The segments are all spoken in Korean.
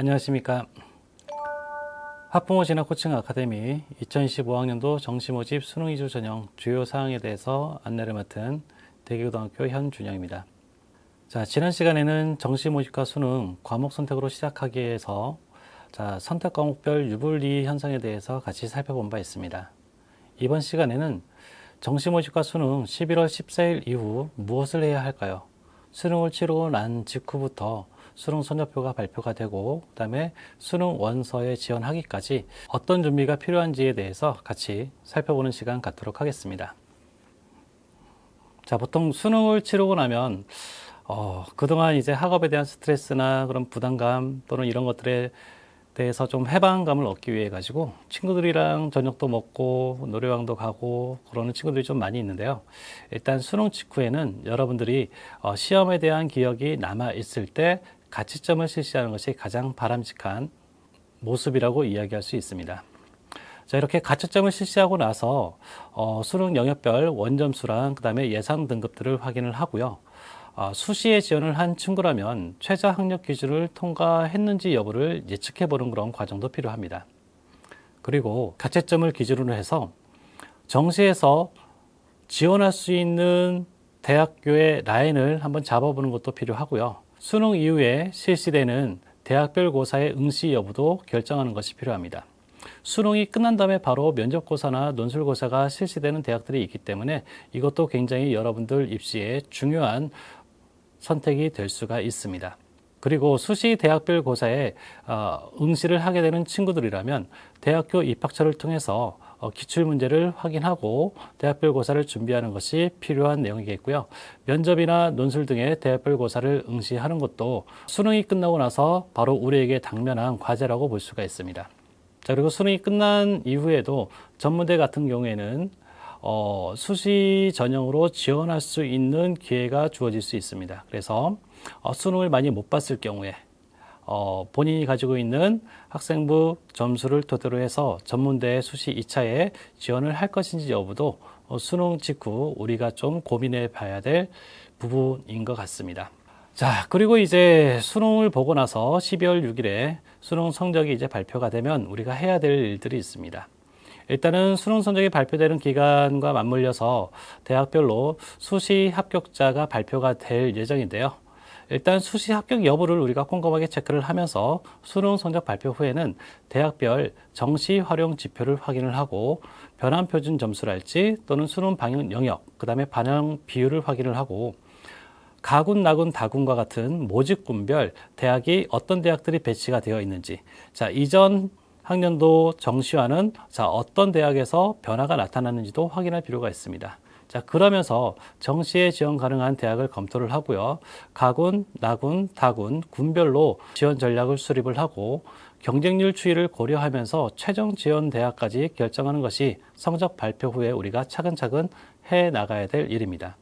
안녕하십니까. 하풍호 진학 코칭 아카데미 2025학년도 정시 모집 수능 2주 전형 주요 사항에 대해서 안내를 맡은 대기고등학교 현준영입니다. 자, 지난 시간에는 정시 모집과 수능 과목 선택으로 시작하기 위해서 자, 선택 과목별 유불리 현상에 대해서 같이 살펴본 바 있습니다. 이번 시간에는 정시 모집과 수능 11월 14일 이후 무엇을 해야 할까요? 수능을 치르고 난 직후부터 수능 선정표가 발표가 되고 그다음에 수능 원서에 지원하기까지 어떤 준비가 필요한지에 대해서 같이 살펴보는 시간 갖도록 하겠습니다. 자, 보통 수능을 치르고 나면 어, 그동안 이제 학업에 대한 스트레스나 그런 부담감 또는 이런 것들에 대해서 좀 해방감을 얻기 위해 가지고 친구들이랑 저녁도 먹고 노래방도 가고 그러는 친구들이 좀 많이 있는데요. 일단 수능 직후에는 여러분들이 어, 시험에 대한 기억이 남아 있을 때 가치점을 실시하는 것이 가장 바람직한 모습이라고 이야기할 수 있습니다. 자, 이렇게 가채점을 실시하고 나서 어, 수능 영역별 원점수랑 그다음에 예상 등급들을 확인을 하고요. 어, 수시에 지원을 한 친구라면 최저 학력 기준을 통과했는지 여부를 예측해 보는 그런 과정도 필요합니다. 그리고 가채점을 기준으로 해서 정시에서 지원할 수 있는 대학교의 라인을 한번 잡아보는 것도 필요하고요. 수능 이후에 실시되는 대학별 고사의 응시 여부도 결정하는 것이 필요합니다. 수능이 끝난 다음에 바로 면접고사나 논술고사가 실시되는 대학들이 있기 때문에 이것도 굉장히 여러분들 입시에 중요한 선택이 될 수가 있습니다. 그리고 수시 대학별 고사에 어, 응시를 하게 되는 친구들이라면 대학교 입학처를 통해서 어, 기출 문제를 확인하고 대학별 고사를 준비하는 것이 필요한 내용이겠고요. 면접이나 논술 등의 대학별 고사를 응시하는 것도 수능이 끝나고 나서 바로 우리에게 당면한 과제라고 볼 수가 있습니다. 자, 그리고 수능이 끝난 이후에도 전문대 같은 경우에는 어, 수시 전형으로 지원할 수 있는 기회가 주어질 수 있습니다. 그래서 어, 수능을 많이 못 봤을 경우에 어, 본인이 가지고 있는 학생부 점수를 토대로 해서 전문대 수시 2차에 지원을 할 것인지 여부도 어, 수능 직후 우리가 좀 고민해 봐야 될 부분인 것 같습니다. 자, 그리고 이제 수능을 보고 나서 12월 6일에 수능 성적이 이제 발표가 되면 우리가 해야 될 일들이 있습니다. 일단은 수능 성적이 발표되는 기간과 맞물려서 대학별로 수시 합격자가 발표가 될 예정인데요. 일단 수시 합격 여부를 우리가 꼼꼼하게 체크를 하면서 수능 성적 발표 후에는 대학별 정시 활용 지표를 확인을 하고 변환 표준 점수랄지 또는 수능 방향 영역, 그다음에 반영 비율을 확인을 하고 가군, 나군, 다군과 같은 모집군별 대학이 어떤 대학들이 배치가 되어 있는지, 자 이전 학년도 정시와는 자 어떤 대학에서 변화가 나타났는지도 확인할 필요가 있습니다. 자 그러면서 정시에 지원 가능한 대학을 검토를 하고요. 가군, 나군, 다군, 군별로 지원 전략을 수립을 하고 경쟁률 추이를 고려하면서 최종 지원 대학까지 결정하는 것이 성적 발표 후에 우리가 차근차근 해 나가야 될 일입니다.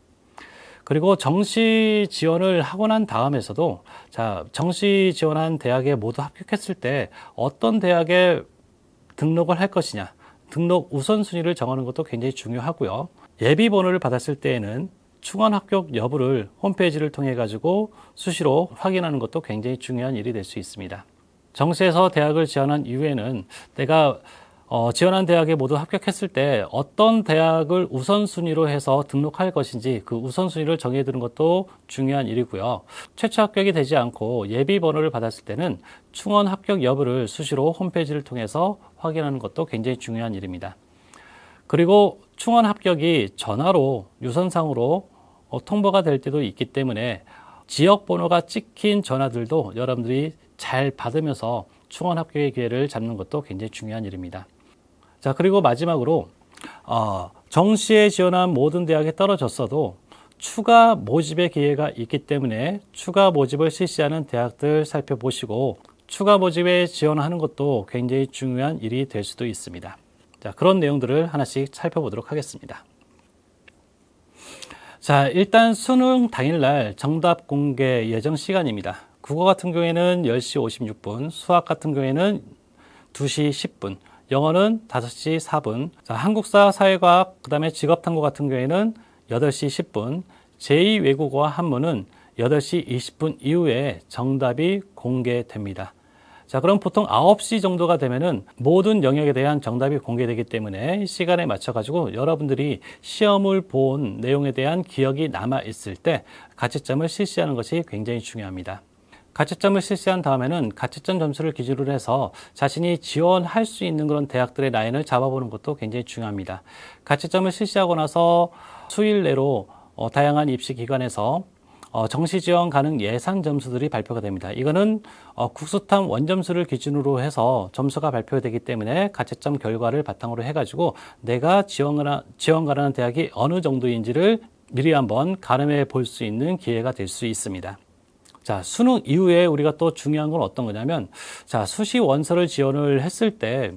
그리고 정시 지원을 하고 난 다음에서도 자 정시 지원한 대학에 모두 합격했을 때 어떤 대학에 등록을 할 것이냐 등록 우선순위를 정하는 것도 굉장히 중요하고요 예비 번호를 받았을 때에는 충원 합격 여부를 홈페이지를 통해 가지고 수시로 확인하는 것도 굉장히 중요한 일이 될 수 있습니다 정시에서 대학을 지원한 이후에는 내가 어, 지원한 대학에 모두 합격했을 때 어떤 대학을 우선순위로 해서 등록할 것인지 그 우선순위를 정해두는 것도 중요한 일이고요. 최초 합격이 되지 않고 예비 번호를 받았을 때는 충원 합격 여부를 수시로 홈페이지를 통해서 확인하는 것도 굉장히 중요한 일입니다. 그리고 충원 합격이 전화로 유선상으로 어, 통보가 될 때도 있기 때문에 지역 번호가 찍힌 전화들도 여러분들이 잘 받으면서 충원 합격의 기회를 잡는 것도 굉장히 중요한 일입니다. 자, 그리고 마지막으로, 어, 정시에 지원한 모든 대학에 떨어졌어도 추가 모집의 기회가 있기 때문에 추가 모집을 실시하는 대학들 살펴보시고 추가 모집에 지원하는 것도 굉장히 중요한 일이 될 수도 있습니다. 자, 그런 내용들을 하나씩 살펴보도록 하겠습니다. 자, 일단 수능 당일날 정답 공개 예정 시간입니다. 국어 같은 경우에는 10시 56분, 수학 같은 경우에는 2시 10분, 영어는 5시 4분, 자, 한국사, 사회과학, 그 다음에 직업탐구 같은 경우에는 8시 10분, 제2외국어와 한문은 8시 20분 이후에 정답이 공개됩니다. 자, 그럼 보통 9시 정도가 되면은 모든 영역에 대한 정답이 공개되기 때문에 시간에 맞춰 가지고 여러분들이 시험을 본 내용에 대한 기억이 남아 있을 때 가채점을 실시하는 것이 굉장히 중요합니다. 가채점을 실시한 다음에는 가채점 점수를 기준으로 해서 자신이 지원할 수 있는 그런 대학들의 라인을 잡아보는 것도 굉장히 중요합니다. 가채점을 실시하고 나서 수일 내로 어, 다양한 입시 기관에서 어, 정시 지원 가능 예상 점수들이 발표가 됩니다. 이거는 어, 국수탐 원점수를 기준으로 해서 점수가 발표되기 때문에 가채점 결과를 바탕으로 해가지고 내가 지원, 지원 가능한 대학이 어느 정도인지를 미리 한번 가늠해 볼 수 있는 기회가 될 수 있습니다. 자, 수능 이후에 우리가 또 중요한 건 어떤 거냐면, 자, 수시 원서를 지원을 했을 때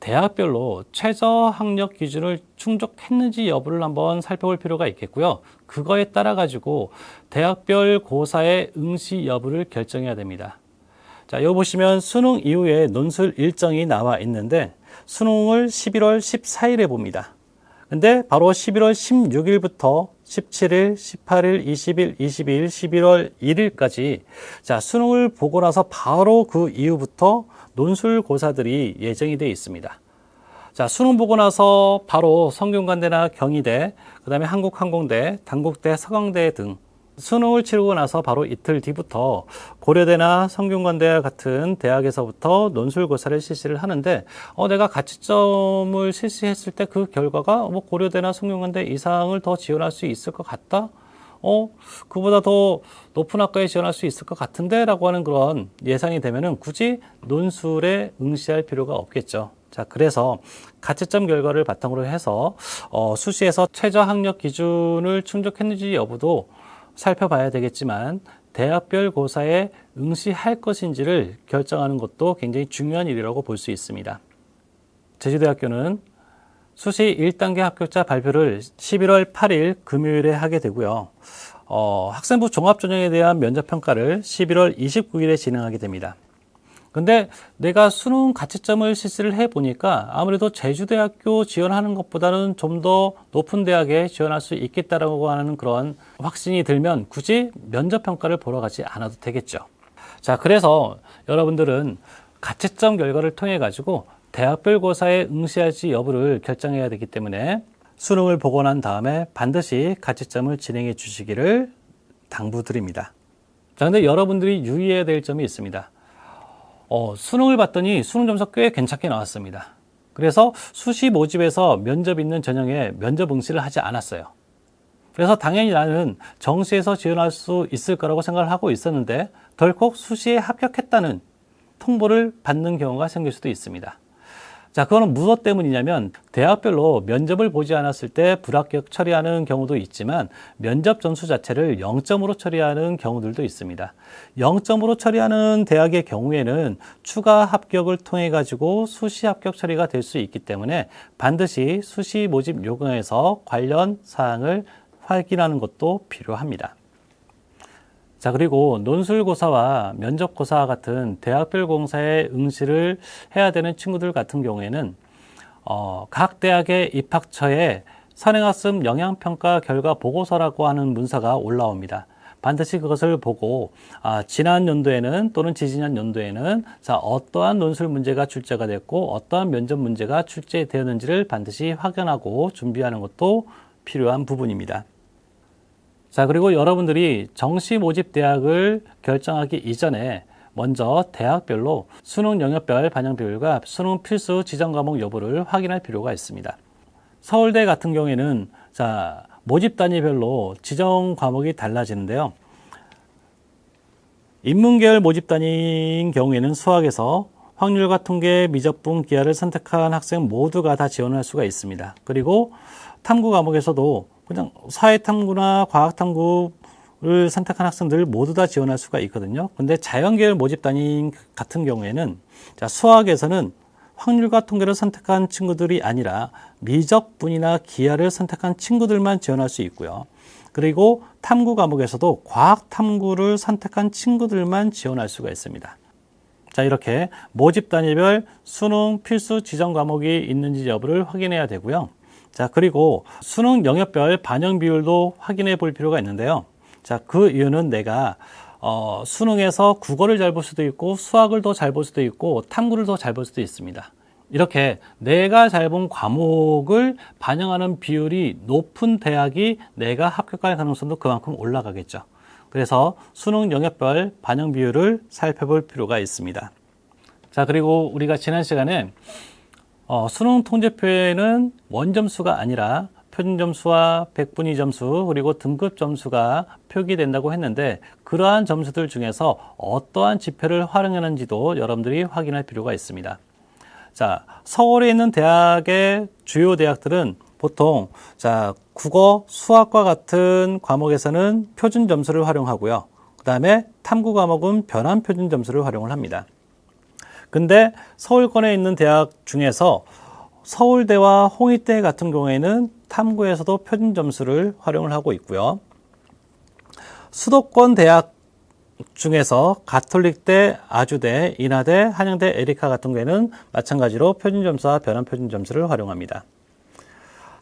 대학별로 최저 학력 기준을 충족했는지 여부를 한번 살펴볼 필요가 있겠고요. 그거에 따라 가지고 대학별 고사의 응시 여부를 결정해야 됩니다. 자, 여기 보시면 수능 이후에 논술 일정이 나와 있는데 수능을 11월 14일에 봅니다. 근데 바로 11월 16일부터 17일, 18일, 20일, 22일, 11월 1일까지 자, 수능을 보고 나서 바로 그 이후부터 논술 고사들이 예정이 되어 있습니다. 자, 수능 보고 나서 바로 성균관대나 경희대, 그 다음에 한국항공대, 단국대, 서강대 등 수능을 치르고 나서 바로 이틀 뒤부터 고려대나 성균관대 같은 대학에서부터 논술고사를 실시를 하는데 어 내가 가치점을 실시했을 때 그 결과가 뭐 고려대나 성균관대 이상을 더 지원할 수 있을 것 같다. 어 그보다 더 높은 학과에 지원할 수 있을 것 같은데 라고 하는 그런 예상이 되면은 굳이 논술에 응시할 필요가 없겠죠. 자, 그래서 가채점 결과를 바탕으로 해서 어, 수시에서 최저 학력 기준을 충족했는지 여부도 살펴봐야 되겠지만 대학별 고사에 응시할 것인지를 결정하는 것도 굉장히 중요한 일이라고 볼 수 있습니다. 제주대학교는 수시 1단계 합격자 발표를 11월 8일 금요일에 하게 되고요. 어, 학생부 종합전형에 대한 면접평가를 11월 29일에 진행하게 됩니다. 근데 내가 수능 가치점을 실시를 해 보니까 아무래도 제주대학교 지원하는 것보다는 좀 더 높은 대학에 지원할 수 있겠다라고 하는 그런 확신이 들면 굳이 면접 평가를 보러 가지 않아도 되겠죠. 자, 그래서 여러분들은 가채점 결과를 통해 가지고 대학별 고사에 응시할지 여부를 결정해야 되기 때문에 수능을 보고 난 다음에 반드시 가채점을 진행해 주시기를 당부드립니다. 자, 근데 여러분들이 유의해야 될 점이 있습니다. 어, 수능을 봤더니 수능 점수 꽤 괜찮게 나왔습니다. 그래서 수시 모집에서 면접 있는 전형에 면접 응시를 하지 않았어요. 그래서 당연히 나는 정시에서 지원할 수 있을 거라고 생각을 하고 있었는데 덜컥 수시에 합격했다는 통보를 받는 경우가 생길 수도 있습니다. 자, 그거는 무엇 때문이냐면 대학별로 면접을 보지 않았을 때 불합격 처리하는 경우도 있지만 면접 점수 자체를 0점으로 처리하는 경우들도 있습니다. 0점으로 처리하는 대학의 경우에는 추가 합격을 통해 가지고 수시 합격 처리가 될 수 있기 때문에 반드시 수시 모집 요강에서 관련 사항을 확인하는 것도 필요합니다. 자, 그리고 논술고사와 면접고사 같은 대학별 공사에 응시를 해야 되는 친구들 같은 경우에는 어, 각 대학의 입학처에 선행학습 영향평가 결과 보고서라고 하는 문서가 올라옵니다. 반드시 그것을 보고 아, 지난 연도에는 또는 지지난 연도에는 자 어떠한 논술 문제가 출제가 됐고 어떠한 면접 문제가 출제되었는지를 반드시 확인하고 준비하는 것도 필요한 부분입니다. 자, 그리고 여러분들이 정시 모집 대학을 결정하기 이전에 먼저 대학별로 수능 영역별 반영 비율과 수능 필수 지정 과목 여부를 확인할 필요가 있습니다. 서울대 같은 경우에는 자, 모집 단위별로 지정 과목이 달라지는데요. 인문계열 모집 단위인 경우에는 수학에서 확률과 통계, 미적분, 기하를 선택한 학생 모두가 다 지원할 수가 있습니다. 그리고 탐구 과목에서도 그냥 사회탐구나 과학탐구를 선택한 학생들 모두 다 지원할 수가 있거든요. 근데 자연계열 모집 단위 같은 경우에는 자, 수학에서는 확률과 통계를 선택한 친구들이 아니라 미적분이나 기하를 선택한 친구들만 지원할 수 있고요. 그리고 탐구 과목에서도 과학 탐구를 선택한 친구들만 지원할 수가 있습니다. 자, 이렇게 모집 단위별 수능 필수 지정 과목이 있는지 여부를 확인해야 되고요. 자, 그리고 수능 영역별 반영 비율도 확인해 볼 필요가 있는데요. 자, 그 이유는 내가 어, 수능에서 국어를 잘 볼 수도 있고 수학을 더 잘 볼 수도 있고 탐구를 더 잘 볼 수도 있습니다. 이렇게 내가 잘 본 과목을 반영하는 비율이 높은 대학이 내가 합격할 가능성도 그만큼 올라가겠죠. 그래서 수능 영역별 반영 비율을 살펴볼 필요가 있습니다. 자, 그리고 우리가 지난 시간에 어, 수능 통제표에는 원점수가 아니라 표준점수와 백분위 점수 그리고 등급 점수가 표기된다고 했는데 그러한 점수들 중에서 어떠한 지표를 활용하는지도 여러분들이 확인할 필요가 있습니다. 자, 서울에 있는 대학의 주요 대학들은 보통 자, 국어, 수학과 같은 과목에서는 표준 점수를 활용하고요. 그다음에 탐구 과목은 변환 표준 점수를 활용을 합니다. 근데 서울권에 있는 대학 중에서 서울대와 홍익대 같은 경우에는 탐구에서도 표준 점수를 활용을 하고 있고요. 수도권 대학 중에서 가톨릭대, 아주대, 인하대, 한양대, 에리카 같은 경우에는 마찬가지로 표준 점수와 변환 표준 점수를 활용합니다.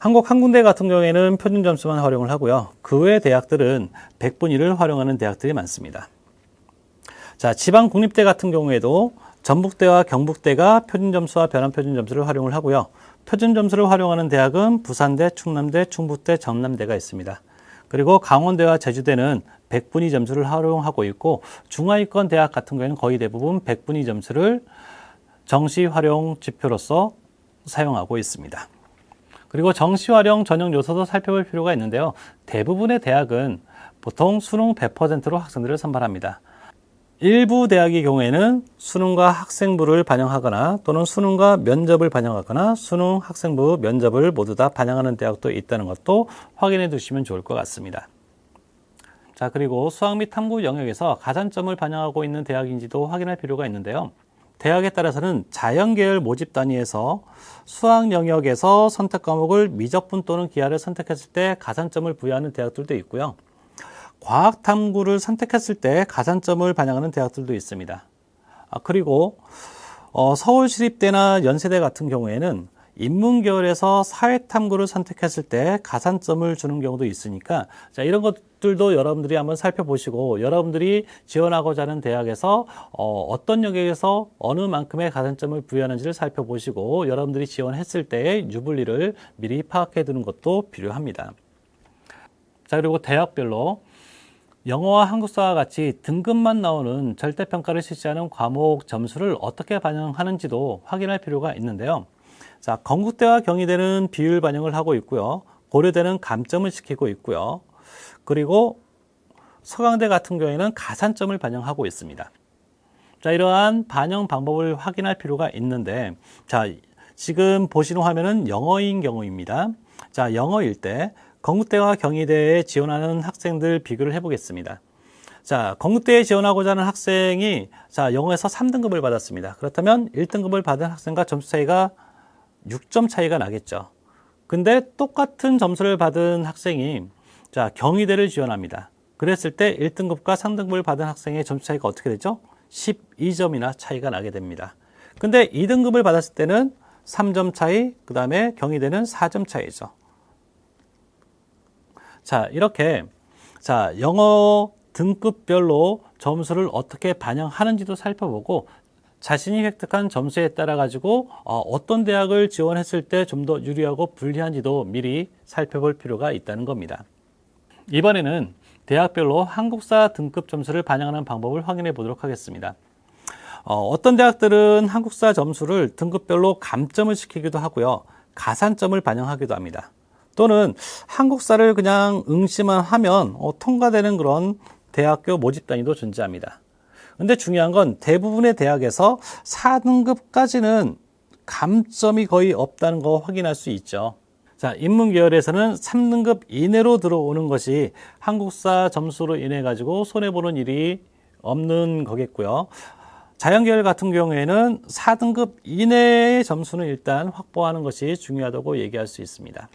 한국 항공대 같은 경우에는 표준 점수만 활용을 하고요. 그 외 대학들은 백분위를 활용하는 대학들이 많습니다. 자, 지방 국립대 같은 경우에도 전북대와 경북대가 표준 점수와 변환 표준 점수를 활용을 하고요. 표준 점수를 활용하는 대학은 부산대, 충남대, 충북대, 전남대가 있습니다. 그리고 강원대와 제주대는 백분위 점수를 활용하고 있고 중하위권 대학 같은 경우에는 거의 대부분 백분위 점수를 정시 활용 지표로서 사용하고 있습니다. 그리고 정시 활용 전형 요소도 살펴볼 필요가 있는데요. 대부분의 대학은 보통 수능 100%로 학생들을 선발합니다. 일부 대학의 경우에는 수능과 학생부를 반영하거나 또는 수능과 면접을 반영하거나 수능 학생부 면접을 모두 다 반영하는 대학도 있다는 것도 확인해 두시면 좋을 것 같습니다. 자, 그리고 수학 및 탐구 영역에서 가산점을 반영하고 있는 대학인지도 확인할 필요가 있는데요. 대학에 따라서는 자연계열 모집 단위에서 수학 영역에서 선택 과목을 미적분 또는 기하를 선택했을 때 가산점을 부여하는 대학들도 있고요. 과학 탐구를 선택했을 때 가산점을 반영하는 대학들도 있습니다. 아, 그리고 어, 서울시립대나 연세대 같은 경우에는 인문계열에서 사회탐구를 선택했을 때 가산점을 주는 경우도 있으니까 자 이런 것들도 여러분들이 한번 살펴보시고 여러분들이 지원하고자 하는 대학에서 어, 떤 영역에서 어느 만큼의 가산점을 부여하는지를 살펴보시고 여러분들이 지원했을 때의 유불리를 미리 파악해 두는 것도 필요합니다. 자 그리고 대학별로 영어와 한국사와 같이 등급만 나오는 절대평가를 실시하는 과목 점수를 어떻게 반영하는지도 확인할 필요가 있는데요. 자, 건국대와 경희대는 비율 반영을 하고 있고요. 고려대는 감점을 시키고 있고요. 그리고 서강대 같은 경우에는 가산점을 반영하고 있습니다. 자, 이러한 반영 방법을 확인할 필요가 있는데, 자, 지금 보시는 화면은 영어인 경우입니다. 자, 영어일 때 건국대와 경희대에 지원하는 학생들 비교를 해보겠습니다. 자, 건국대에 지원하고자 하는 학생이 자, 영어에서 3등급을 받았습니다. 그렇다면 1등급을 받은 학생과 점수 차이가 6점 차이가 나겠죠. 근데 똑같은 점수를 받은 학생이 자, 경희대를 지원합니다. 그랬을 때 1등급과 3등급을 받은 학생의 점수 차이가 어떻게 되죠? 12점이나 차이가 나게 됩니다. 근데 2등급을 받았을 때는 3점 차이, 그 다음에 경희대는 4점 차이죠. 자, 이렇게 자, 영어 등급별로 점수를 어떻게 반영하는지도 살펴보고 자신이 획득한 점수에 따라 가지고 어, 떤 대학을 지원했을 때 좀 더 유리하고 불리한지도 미리 살펴볼 필요가 있다는 겁니다. 이번에는 대학별로 한국사 등급 점수를 반영하는 방법을 확인해 보도록 하겠습니다. 어, 떤 대학들은 한국사 점수를 등급별로 감점을 시키기도 하고요. 가산점을 반영하기도 합니다. 또는 한국사를 그냥 응시만 하면 어, 통과되는 그런 대학교 모집 단위도 존재합니다. 근데 중요한 건 대부분의 대학에서 4등급까지는 감점이 거의 없다는 거 확인할 수 있죠. 자, 인문계열에서는 3등급 이내로 들어오는 것이 한국사 점수로 인해 가지고 손해보는 일이 없는 거겠고요. 자연계열 같은 경우에는 4등급 이내의 점수는 일단 확보하는 것이 중요하다고 얘기할 수 있습니다.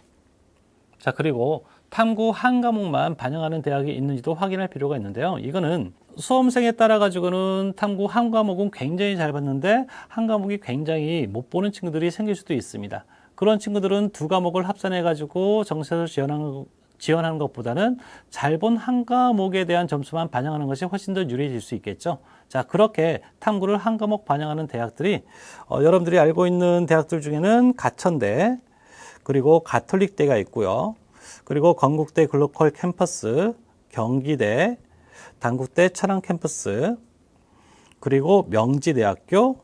자, 그리고 탐구 한 과목만 반영하는 대학이 있는지도 확인할 필요가 있는데요. 이거는 수험생에 따라 가지고는 탐구 한 과목은 굉장히 잘 봤는데 한 과목이 굉장히 못 보는 친구들이 생길 수도 있습니다. 그런 친구들은 두 과목을 합산해 가지고 정시에서 지원하는 지원하는 것보다는 잘 본 한 과목에 대한 점수만 반영하는 것이 훨씬 더 유리해질 수 있겠죠. 자, 그렇게 탐구를 한 과목 반영하는 대학들이 어, 여러분들이 알고 있는 대학들 중에는 가천대 그리고 가톨릭대가 있고요. 그리고 건국대 글로컬 캠퍼스, 경기대, 단국대 천안 캠퍼스, 그리고 명지대학교,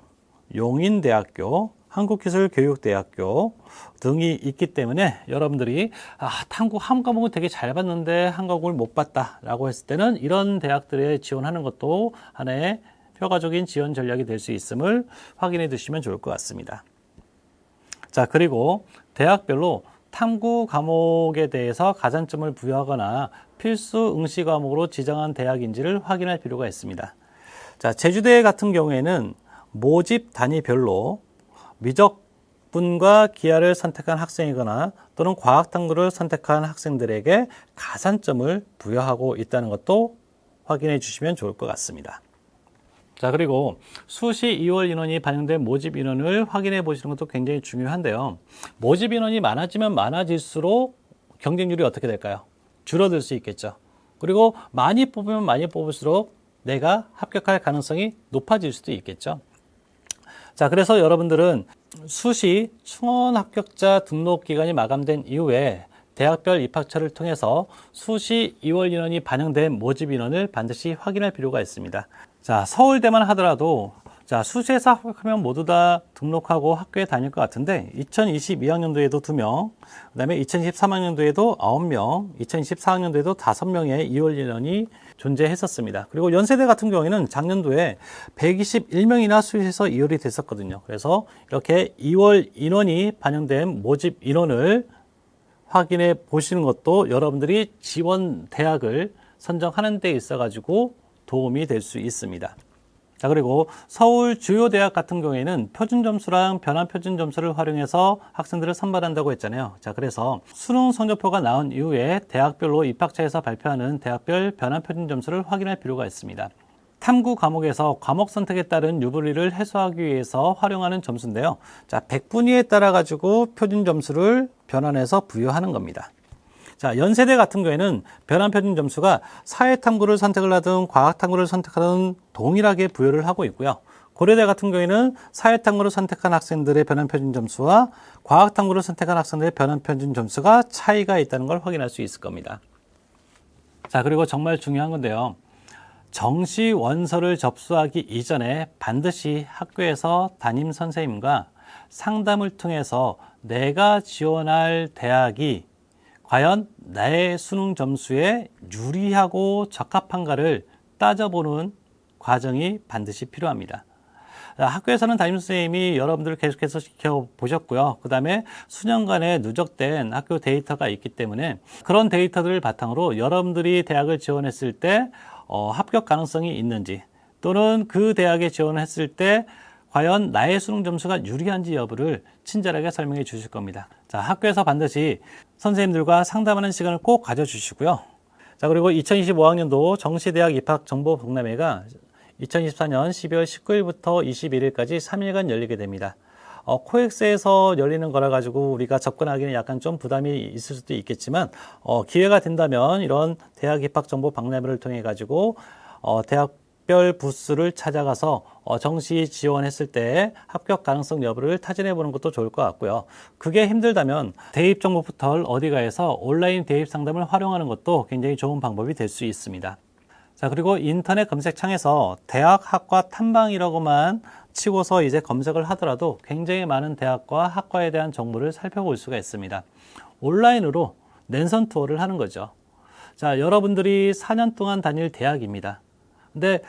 용인대학교, 한국기술교육대학교 등이 있기 때문에 여러분들이 아, 탐구 한 과목은 되게 잘 봤는데 한 과목을 못 봤다라고 했을 때는 이런 대학들에 지원하는 것도 하나의 효과적인 지원 전략이 될 수 있음을 확인해 두시면 좋을 것 같습니다. 자, 그리고 대학별로 탐구 과목에 대해서 가산점을 부여하거나 필수 응시 과목으로 지정한 대학인지를 확인할 필요가 있습니다. 자, 제주대 같은 경우에는 모집 단위별로 미적분과 기하를 선택한 학생이거나 또는 과학 탐구를 선택한 학생들에게 가산점을 부여하고 있다는 것도 확인해 주시면 좋을 것 같습니다. 자, 그리고 수시 2월 인원이 반영된 모집 인원을 확인해 보시는 것도 굉장히 중요한데요. 모집 인원이 많아지면 많아질수록 경쟁률이 어떻게 될까요? 줄어들 수 있겠죠. 그리고 많이 뽑으면 많이 뽑을수록 내가 합격할 가능성이 높아질 수도 있겠죠. 자, 그래서 여러분들은 수시 충원 합격자 등록 기간이 마감된 이후에 대학별 입학처를 통해서 수시 2월 인원이 반영된 모집 인원을 반드시 확인할 필요가 있습니다. 자, 서울대만 하더라도 자, 수시에서 합격하면 모두 다 등록하고 학교에 다닐 것 같은데 2022학년도에도 2명, 그다음에 2023학년도에도 9명, 2024학년도에도 5명의 2월 인원이 존재했었습니다. 그리고 연세대 같은 경우에는 작년도에 121명이나 수시에서 2월이 됐었거든요. 그래서 이렇게 2월 인원이 반영된 모집 인원을 확인해 보시는 것도 여러분들이 지원 대학을 선정하는 데 있어 가지고 도움이 될 수 있습니다. 자, 그리고 서울 주요 대학 같은 경우에는 표준 점수랑 변환 표준 점수를 활용해서 학생들을 선발한다고 했잖아요. 자, 그래서 수능 성적표가 나온 이후에 대학별로 입학처에서 발표하는 대학별 변환 표준 점수를 확인할 필요가 있습니다. 탐구 과목에서 과목 선택에 따른 유불리를 해소하기 위해서 활용하는 점수인데요. 자, 100분위에 따라 가지고 표준 점수를 변환해서 부여하는 겁니다. 자, 연세대 같은 경우에는 변환 표준 점수가 사회 탐구를 선택을 하든 과학 탐구를 선택하든 동일하게 부여를 하고 있고요. 고려대 같은 경우에는 사회 탐구를 선택한 학생들의 변환 표준 점수와 과학 탐구를 선택한 학생들의 변환 표준 점수가 차이가 있다는 걸 확인할 수 있을 겁니다. 자, 그리고 정말 중요한 건데요. 정시 원서를 접수하기 이전에 반드시 학교에서 담임 선생님과 상담을 통해서 내가 지원할 대학이 과연 나의 수능 점수에 유리하고 적합한가를 따져보는 과정이 반드시 필요합니다. 학교에서는 담임 선생님이 여러분들을 계속해서 지켜보셨고요. 그 다음에 수년간의 누적된 학교 데이터가 있기 때문에 그런 데이터들을 바탕으로 여러분들이 대학을 지원했을 때 어, 합격 가능성이 있는지 또는 그 대학에 지원했을 때 과연 나의 수능 점수가 유리한지 여부를 친절하게 설명해 주실 겁니다. 자, 학교에서 반드시 선생님들과 상담하는 시간을 꼭 가져주시고요. 자, 그리고 2025학년도 정시대학 입학 정보 박람회가 2024년 12월 19일부터 21일까지 3일간 열리게 됩니다. 어, 코엑스에서 열리는 거라 가지고 우리가 접근하기는 약간 좀 부담이 있을 수도 있겠지만 어, 기회가 된다면 이런 대학 입학 정보 박람회를 통해 가지고 어, 대학 별 부스를 찾아가서 어, 정시 지원했을 때 합격 가능성 여부를 타진해 보는 것도 좋을 것 같고요. 그게 힘들다면 대입 정보 포털 어디가에서 온라인 대입 상담을 활용하는 것도 굉장히 좋은 방법이 될 수 있습니다. 자, 그리고 인터넷 검색창에서 대학 학과 탐방이라고만 치고서 이제 검색을 하더라도 굉장히 많은 대학과 학과에 대한 정보를 살펴볼 수가 있습니다. 온라인으로 랜선 투어를 하는 거죠. 자, 여러분들이 4년 동안 다닐 대학입니다. 근데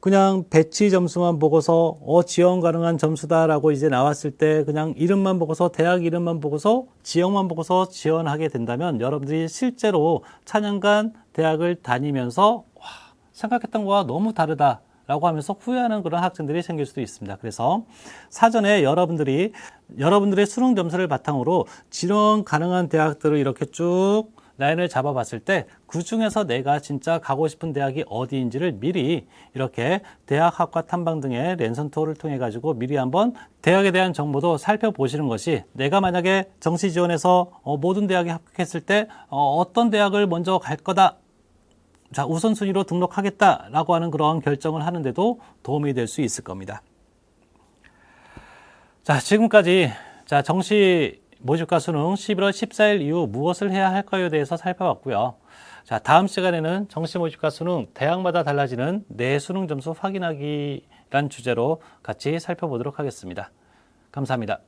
그냥 배치 점수만 보고서 어 지원 가능한 점수다라고 이제 나왔을 때 그냥 이름만 보고서 대학 이름만 보고서 지역만 보고서 지원하게 된다면 여러분들이 실제로 4년간 대학을 다니면서 와, 생각했던 거와 너무 다르다. 라고 하면서 후회하는 그런 학생들이 생길 수도 있습니다. 그래서 사전에 여러분들이 여러분들의 수능 점수를 바탕으로 지원 가능한 대학들을 이렇게 쭉 라인을 잡아봤을 때 그 중에서 내가 진짜 가고 싶은 대학이 어디인지를 미리 이렇게 대학 학과 탐방 등의 랜선 투어를 통해 가지고 미리 한번 대학에 대한 정보도 살펴보시는 것이 내가 만약에 정시 지원에서 어, 모든 대학에 합격했을 때 어, 어떤 대학을 먼저 갈 거다 자, 우선순위로 등록하겠다라고 하는 그러한 결정을 하는데도 도움이 될 수 있을 겁니다. 자, 지금까지 자, 정시 모집과 수능 11월 14일 이후 무엇을 해야 할까요에 대해서 살펴봤고요. 자, 다음 시간에는 정시 모집과 수능 대학마다 달라지는 내 수능 점수 확인하기란 주제로 같이 살펴보도록 하겠습니다. 감사합니다.